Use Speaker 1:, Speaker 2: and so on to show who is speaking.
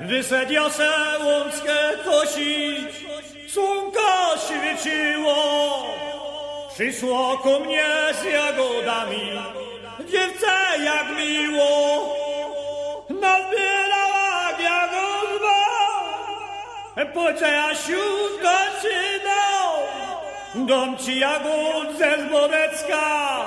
Speaker 1: Wysadział se łąckę kosić, słonko świeciło. Przyszło ku mnie z jagodami, dziewczę jak miło. Nabierała jagódba, poczęła siódka czy dom. Dom ci jagód ze Zbodecka,